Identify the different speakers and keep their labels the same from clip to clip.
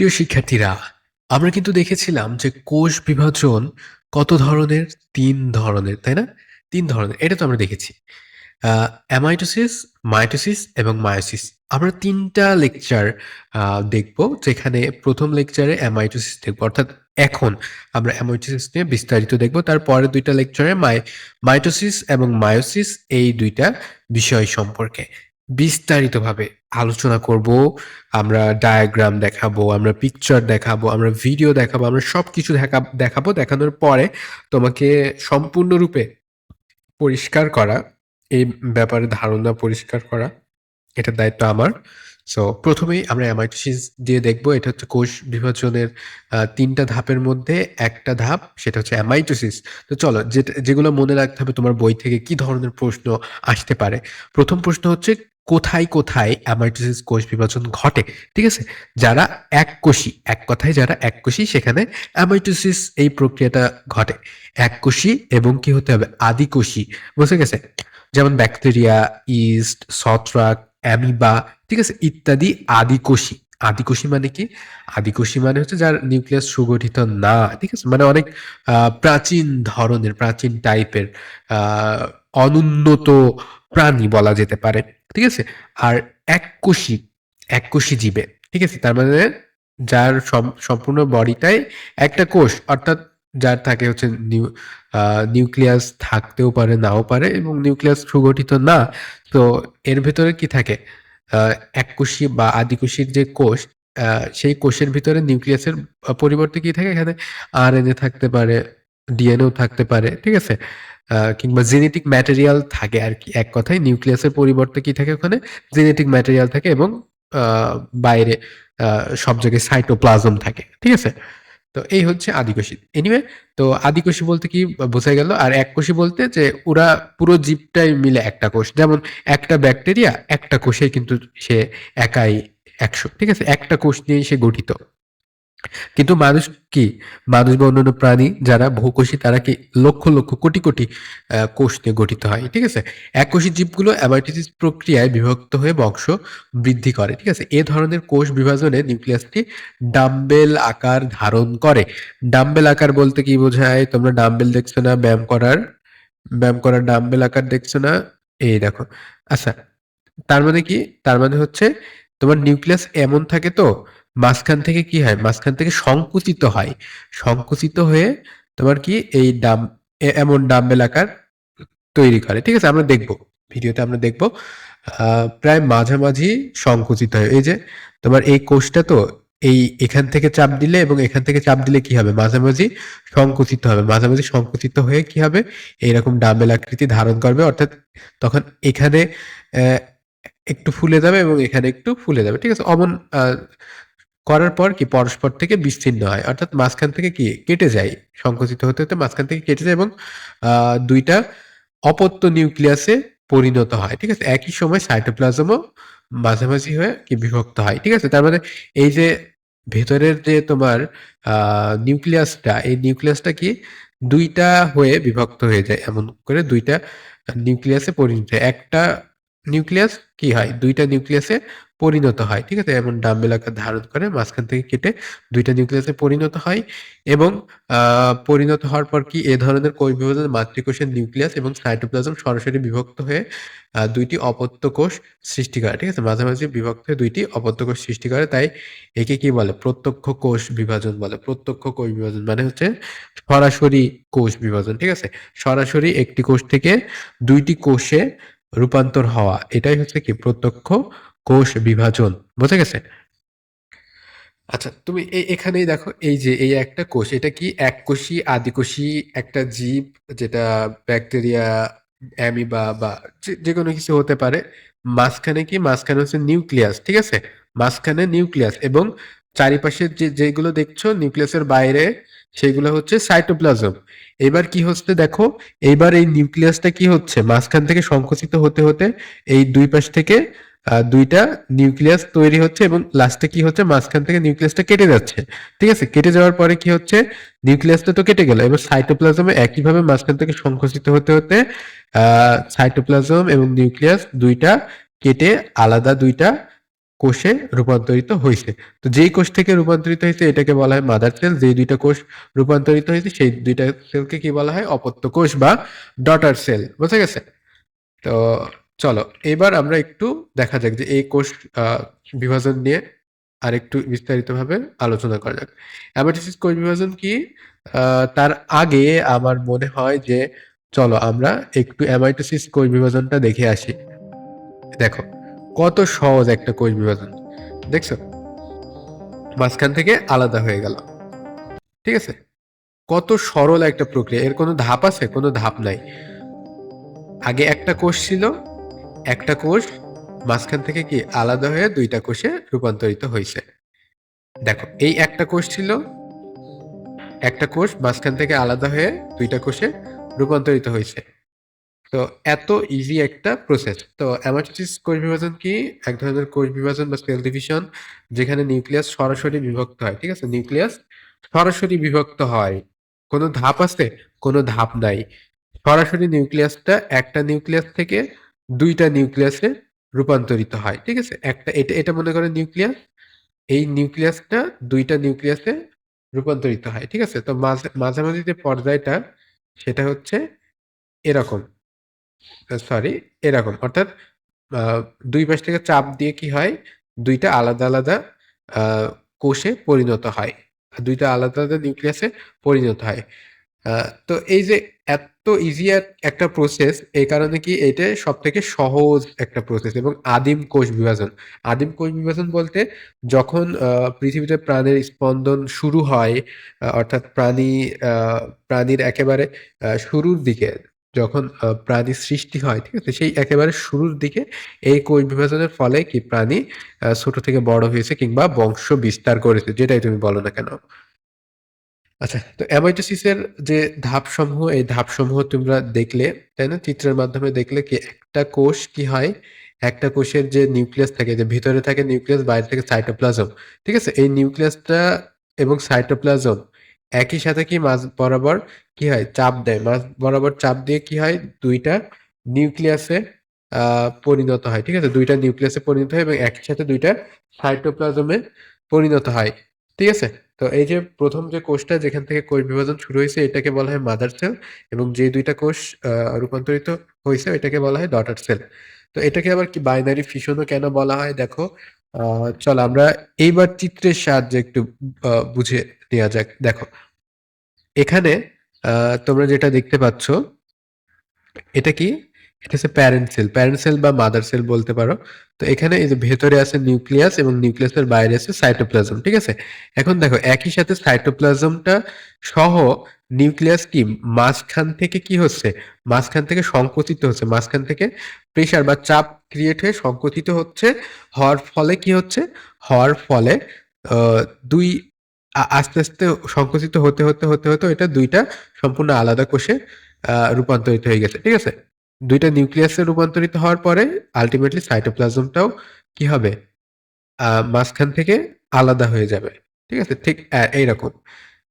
Speaker 1: প্রিয় শিক্ষার্থীরা, আমরা কিন্তু দেখেছিলাম যে কোষ বিভাজন কত ধরনের? তিন ধরনের, তাই না? তিন ধরনের। এটা তো আমরা দেখেছি। অ্যামাইটোসিস, মাইটোসিস এবং মায়োসিস। আমরা তিনটা লেকচার দেখব যেখানে প্রথম লেকচারে অ্যামাইটোসিস দেখব। অর্থাৎ এখন আমরা অ্যামাইটোসিস নিয়ে বিস্তারিত দেখব। তারপরে দুইটা লেকচারে মাই মাইটোসিস এবং মায়োসিস এই দুইটা বিষয় সম্পর্কে বিস্তারিতভাবে আলোচনা করব। আমরা ডায়াগ্রাম দেখাবো, আমরা পিকচার দেখাবো, আমরা ভিডিও দেখাবো, আমরা সব কিছু দেখা দেখাবো। দেখানোর পরে তোমাকে সম্পূর্ণরূপে পরিষ্কার করা, এই ব্যাপারে ধারণা পরিষ্কার করা, এটার দায়িত্ব আমার। সো প্রথমেই আমরা অ্যামাইটোসিস দিয়ে দেখব। এটা হচ্ছে কোষ বিভাজনের তিনটা ধাপের মধ্যে একটা ধাপ, সেটা হচ্ছে অ্যামাইটোসিস। তো চলো যেটা যেগুলো মনে রাখতে হবে তোমার বই থেকে কি ধরনের প্রশ্ন আসতে পারে। প্রথম প্রশ্ন হচ্ছে কোথায়, কোথায় অ্যামাইটোসিস কোষ বিভাজন ঘটে? ঠিক আছে? যারা এককোষী, এক কথায় যারা এককোষী সেখানে অ্যামাইটোসিস এই প্রক্রিয়াটা ঘটে। এককোষী এবং কি হতে হবে? আদিকোষী। বুঝে গেছে? যেমন ব্যাকটেরিয়া, ইস্ট, ছত্রাক, অ্যামিবা, ঠিক আছে? ইত্যাদি আদিকোষী। আদিকোষী মানে কি? আদিকোষী মানে হচ্ছে যার নিউক্লিয়াস সুগঠিত না। ঠিক আছে? মানে অনেক প্রাচীন ধরনের, প্রাচীন টাইপের অনুন্নত প্রাণী বলা যেতে পারে। ঠিক আছে? আর এককোষী, এককোষী জীবে। ঠিক আছে? তার মানে যার সম্পূর্ণ বডিটাই একটা কোষ। অর্থাৎ যার থাকে হচ্ছে নিউ নিউক্লিয়াস থাকতেও পারে, নাও পারে এবং নিউক্লিয়াস সুগঠিত না। তো এর ভেতরে কি থাকে? এককোষী বা আদিকোষীর যে কোষ, সেই কোষের ভিতরে নিউক্লিয়াসের পরিবর্তে কি থাকে? এখানে আরএনএ থাকতে পারে, ডিএনএও থাকতে পারে। ঠিক আছে? কিংবা জেনেটিক ম্যাটেরিয়াল থাকে আর কি, এক কথায় নিউক্লিয়াসের পরিবর্তে কি থাকে ওখানে? জেনেটিক ম্যাটেরিয়াল থাকে এবং বাইরে সব জায়গায় সাইটোপ্লাজম থাকে। ঠিক আছে? তো এই হচ্ছে আদিকোষী। এনিওয়ে তো আদিকোষী বলতে কি বোঝা গেল? আর এককোষী বলতে যে ওরা পুরো জীবটাই মিলে একটা কোষ। যেমন একটা ব্যাকটেরিয়া একটা কোষে কিন্তু সে একাই ১০০ ঠিক আছে? একটা কোষ নিয়েই সে গঠিত। কিন্তু মানুষ কি? মানুষ বা অন্যান্য প্রাণী যারা বহুকোষী তারা কি লক্ষ, লক্ষ কোটি, কোটি কোষ নিয়ে গঠিত হয়। ঠিক আছে? এককোষী জীবগুলো অ্যামাইটোসিস প্রক্রিয়ায় বিভক্ত হয়ে বংশ বৃদ্ধি করে। ঠিক আছে? এ ধরনের কোষ বিভাজনে নিউক্লিয়াসটি ডাম্বেল আকার ধারণ করে। ডাম্বেল আকার বলতে কি বোঝায়? তোমরা ডাম্বেল দেখছ না ব্যায়াম করার? ব্যায়াম করার ডাম্বেল আকার দেখছ না? এই দেখো। আচ্ছা, তার মানে কি? তার মানে হচ্ছে তোমার নিউক্লিয়াস এমন থাকে তো মাঝখান থেকে কি হয়? মাঝখান থেকে সংকুচিত হয়। সংকুচিত হয়ে তোমার কি এই ডাম এমন ডাম্বেল আকার তৈরি করে। ঠিক আছে? আমরা দেখব। ভিডিওতে আমরা দেখব। প্রায় মাঝামাঝি সংকুচিত হয়। এই যে তোমার এই কোষটা তো এই এখান থেকে চাপ দিলে এবং এখান থেকে চাপ দিলে কি হবে? মাঝামাঝি সংকুচিত হবে। মাঝামাঝি সংকুচিত হয়ে কি হবে? এইরকম ডাম্বেল আকৃতি ধারণ করবে। অর্থাৎ তখন এখানে একটু ফুলে যাবে এবং এখানে একটু ফুলে যাবে। ঠিক আছে? অমন করার পর কি পরস্পর থেকে বিচ্ছিন্ন হয়। অর্থাৎ মাঝখান থেকে কি কেটে যায়। সংকুচিত হতে, হতে মাঝখান থেকে কেটে যায় এবং দুইটা অপত্য নিউক্লিয়াসে পরিণত হয়। ঠিক আছে? একই সময় সাইটোপ্লাজমও মাঝামাঝি হয়ে কি বিভক্ত হয়। ঠিক আছে? তার মানে এই যে ভেতরের যে তোমার নিউক্লিয়াসটা, এই নিউক্লিয়াসটা কি দুইটা হয়ে বিভক্ত হয়ে যায়। এমন করে দুইটা নিউক্লিয়াসে পরিণত হয়। একটা নিউক্লিয়াস কি হয়? দুইটা নিউক্লিয়াসে পরিণত হয়। ঠিক আছে? এমন ডাম্বেল আকার ধারণ করে, মাঝখান থেকে কেটে ২ টা নিউক্লিয়াসে পরিণত হয় এবং পরিণত হওয়ার পর কি এ ধরনের কোষ বিভাজন মাতৃকোষের নিউক্লিয়াস এবং সাইটোপ্লাজম সরাসরি বিভক্ত হয়ে দুইটি ২ অপত্য কোষ সৃষ্টি করে। ঠিক আছে? মাঝামাঝি বিভক্ত হয়ে ২ টি অপত্য কোষ সৃষ্টি করে। তাই একে কি বলে? প্রত্যক্ষ কোষ বিভাজন বলে। প্রত্যক্ষ কোষ বিভাজন মানে হচ্ছে সরাসরি কোষ বিভাজন। ঠিক আছে? সরাসরি একটি কোষ থেকে দুইটি কোষে রূপান্তর হওয়া। এটাই হচ্ছে কি প্রত্যক্ষ কোষ বিভাজন। বোঝা গেছে? আচ্ছা তুমি এখানেই দেখো এই যে এই একটা কোষ এটা কি এককোষী, আদিকোষী একটা জীব যেটা ব্যাকটেরিয়া, অ্যামিবা বা যে যেকোনো কিছু হতে পারে। মাঝখানে কি? মাঝখানে হচ্ছে নিউক্লিয়াস। ঠিক আছে? মাঝখানে নিউক্লিয়াস এবং চারিপাশে যে যেগুলো দেখছ নিউক্লিয়াসের বাইরে সেগুলো হচ্ছে সাইটোপ্লাজম। এবার কি হচ্ছে দেখো, এইবার এই নিউক্লিয়াসটা কি হচ্ছে? মাঝখান থেকে সংকুচিত হতে, হতে এই দুই পাশ থেকে আ ২ টা নিউক্লিয়াস তৈরি হচ্ছে এবং লাস্টে কি হচ্ছে? মাঝখান থেকে নিউক্লিয়াসটা কেটে যাচ্ছে। ঠিক আছে? কেটে যাওয়ার পরে কি হচ্ছে? নিউক্লিয়াসটা তো কেটে গেল। এবার সাইটোপ্লাজমে একইভাবে মাঝখান থেকে সংকুচিত হতে, হতে সাইটোপ্লাজম এবং নিউক্লিয়াস দুইটা কেটে আলাদা দুইটা কোষে রূপান্তরিত হয়েছে তো যেই কোষ থেকে রূপান্তরিত হয়েছে এটাকে বলা হয় মাদার সেল যেই দুইটা কোষ রূপান্তরিত হয়েছে সেই দুইটা সেলকে কি বলা হয় অপত্য কোষ বা ডটার সেল বুঝা গেছে তো চলো, এবার আমরা একটু দেখা যাক যে এই কোষ বিভাজন নিয়ে আর একটু বিস্তারিতভাবে আলোচনা করা যাক। অ্যামাটোসিস কোষ বিভাজন কি? তার আগে আমার মনে হয় যে, চলো আমরা একটু অ্যামাইটোসিস কোষ বিভাজনটা দেখে আসি। দেখো, কত সহজ একটা কোষ বিভাজন। দেখছ? মাঝখান থেকে আলাদা হয়ে গেল। ঠিক আছে? কত সরল একটা প্রক্রিয়া। এর কোনো ধাপ আছে? কোনো ধাপ নাই। আগে একটা কোষ ছিল একটা কোষ মাঝখান থেকে কি আলাদা হয়ে দুইটা কোষে রূপান্তরিত হয়েছে? দেখো, এই একটা কোষ ছিল, একটা কোষ মাঝখান থেকে আলাদা হয়ে দুইটা কোষে রূপান্তরিত হয়েছে। তো এত ইজি একটা প্রসেস তো অ্যামাটোসিস কোষ বিভাজন কি? এক ধরনের কোষ বিভাজন বা সেল ডিভিশন যেখানে নিউক্লিয়াস সরাসরি বিভক্ত হয়, ঠিক আছে? নিউক্লিয়াস সরাসরি বিভক্ত হয়। কোনো ধাপ আছে? কোনো ধাপ নাই। সরাসরি নিউক্লিয়াসটা একটা নিউক্লিয়াস থেকে দুইটা নিউক্লিয়াসে রূপান্তরিত হয়, ঠিক আছে? একটা এটা এটা মনে করেন নিউক্লিয়াস, এই নিউক্লিয়াসটা দুইটা নিউক্লিয়াসে রূপান্তরিত হয়, ঠিক আছে? তো মাঝে, মাঝামাঝি যে পর্যায়টা, সেটা হচ্ছে এরকম সরি এরকম। অর্থাৎ দুই পাশ থেকে চাপ দিয়ে কি হয়? দুইটা আলাদা আলাদা কোষে পরিণত হয় দুইটা আলাদা আলাদা নিউক্লিয়াসে পরিণত হয়। তো এই যে এত ইজি একটা প্রসেস এই কারণে কি এটা সব থেকে সহজ একটা প্রসেস এবং আদিম কোষ বিভাজন। আদিম কোষ বিভাজন বলতে যখন পৃথিবীতে প্রাণের স্পন্দন শুরু হয় অর্থাৎ প্রাণী প্রাণীর একেবারে শুরুর দিকে যখন প্রাণী সৃষ্টি হয়, ঠিক আছে? সেই একেবারে শুরুর দিকে এই কোষ বিভাজনের ফলে কি প্রাণী ছোট থেকে বড় হয়েছে কিংবা বংশ বিস্তার করেছে, যেটাই তুমি বলো না কেন। আচ্ছা তো অ্যামাইটোসিসের যে ধাপসমূহ, এই ধাপসমূহ তোমরা দেখলে, তাই না? চিত্রের মাধ্যমে দেখলে কি একটা কোষ কি হয়? একটা কোষের যে নিউক্লিয়াস থাকে, যে ভিতরে থাকে নিউক্লিয়াস, বাইরে থাকে সাইটোপ্লাজম ঠিক আছে? এই নিউক্লিয়াসটা এবং সাইটোপ্লাজম একই সাথে কি মাঝ বরাবর কি হয়? চাপ দেয়। মাঝ বরাবর চাপ দিয়ে কি হয়? দুইটা নিউক্লিয়াসে পরিণত হয়, ঠিক আছে? দুইটা নিউক্লিয়াসে পরিণত হয় এবং একই সাথে দুইটা সাইটোপ্লাজমে পরিণত হয়, ঠিক আছে? তো এই যে প্রথম যে কোষটা যেখান থেকে কোষ বিভাজন শুরু হয়েছে, এটাকে বলা হয় মাদার সেল এবং যে দুইটা কোষ রূপান্তরিত হয়েছে, এটাকে বলা হয় ডটার সেল তো এটাকে আবার কি বাইনারি ফিশনও কেন বলা হয়? দেখো চলো আমরা এইবার চিত্রের সাহায্যে একটু বুঝে নেওয়া যাক। দেখো, এখানে তোমরা যেটা দেখতে পাচ্ছ, এটা কি? এটা হচ্ছে প্যারেন্ট সেল প্যারেন্ট সেল বা মাদার সেল বলতে পারো। তো এখানে এই যে ভেতরে আছে নিউক্লিয়াস এবং নিউক্লিয়াসের বাইরে আছে সাইটোপ্লাজম ঠিক আছে? এখন দেখো, একই সাথে সাইটোপ্লাজমটা সহ নিউক্লিয়াস কি? মাঝখান থেকে কি হচ্ছে? মাঝখান থেকে সংকুচিত হচ্ছে। মাঝখান থেকে প্রেসার বা চাপ ক্রিয়েট হয়ে সংকুচিত হচ্ছে। হওয়ার ফলে কি হচ্ছে? হওয়ার ফলে দুই আস্তে আস্তে সংকুচিত হতে হতে হতে হতে, এটা দুইটা সম্পূর্ণ আলাদা কোষে রূপান্তরিত হয়ে গেছে, ঠিক আছে? দুইটা নিউক্লিয়াসে রূপান্তরিত হওয়ার পরে আলটিমেটলি সাইটোপ্লাজমটাও কি হবে? মাঝখান থেকে আলাদা হয়ে যাবে। ঠিক আছে? ঠিক এইরকম।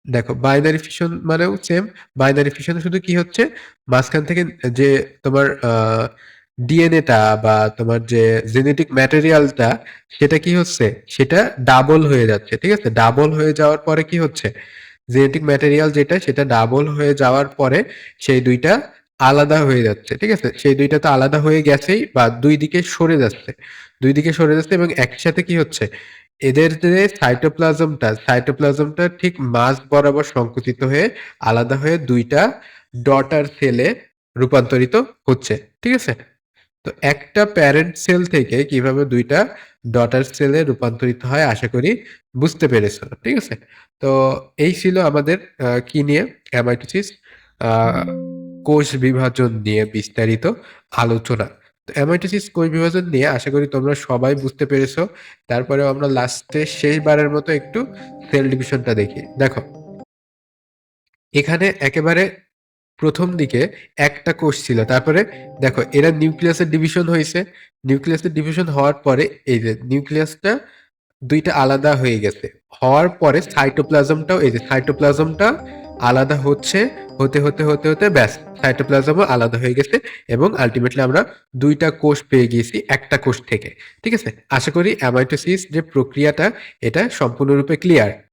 Speaker 1: দেখো বাইনারি ফিশন মানেও সেম বাইনারি ফিশনে শুধু কি হচ্ছে? মাঝখান থেকে যে তোমার ডিএনএটা বা তোমার যে জেনেটিক ম্যাটেরিয়ালটা সেটা কি হচ্ছে? সেটা ডাবল হয়ে যাচ্ছে। ঠিক আছে? ডাবল হয়ে যাওয়ার পরে কি হচ্ছে? জেনেটিক ম্যাটেরিয়াল যেটা, সেটা ডাবল হয়ে যাওয়ার পরে সেই দুইটা আলাদা হয়ে যাচ্ছে, ঠিক আছে? সেই দুইটা তো আলাদা হয়ে গেছেই বা দুই দিকে সরে যাচ্ছে। দুই দিকে সরে যাচ্ছে এবং একসাথে কি হচ্ছে? এদের যে সাইটোপ্লাজমটা সাইটোপ্লাজমটা ঠিক মাঝ বরাবর সংকুচিত হয়ে আলাদা হয়ে দুইটা ডটার সেলে রূপান্তরিত হচ্ছে, ঠিক আছে? তো একটা প্যারেন্ট সেল থেকে কীভাবে দুইটা ডটার সেলে রূপান্তরিত হয় আশা করি বুঝতে পেরেছ, ঠিক আছে? তো এই ছিল আমাদের কি নিয়ে? অ্যামাইটোসিস কোষ বিভাজন নিয়ে বিস্তারিত আলোচনা। তো অ্যামাইটোসিস কোষ বিভাজন নিয়ে আশা করি তোমরা সবাই বুঝতে পেরেছ। তারপরে আমরা লাস্টে শেষবারের মতো একটু সেল ডিভিশনটা দেখি। দেখো, এখানে একেবারে প্রথম দিকে একটা কোষ ছিল। তারপরে দেখো, এরা নিউক্লিয়াসের ডিভিশন হয়েছে। নিউক্লিয়াসের ডিভিশন হওয়ার পরে এই যে নিউক্লিয়াসটা দুইটা আলাদা হয়ে গেছে। হওয়ার পরে সাইটোপ্লাজমটাও এই যে সাইটোপ্লাজমটা আলাদা হচ্ছে, হতে হতে হতে হতে ব্যাস, সাইটোপ্লাজমও আলাদা হয়ে গেছে এবং আলটিমেটলি আমরা দুইটা কোষ পেয়ে গিয়েছি একটা কোষ থেকে, ঠিক আছে? আশা করি অ্যামাইটোসিস যে প্রক্রিয়াটা, এটা সম্পূর্ণরূপে ক্লিয়ার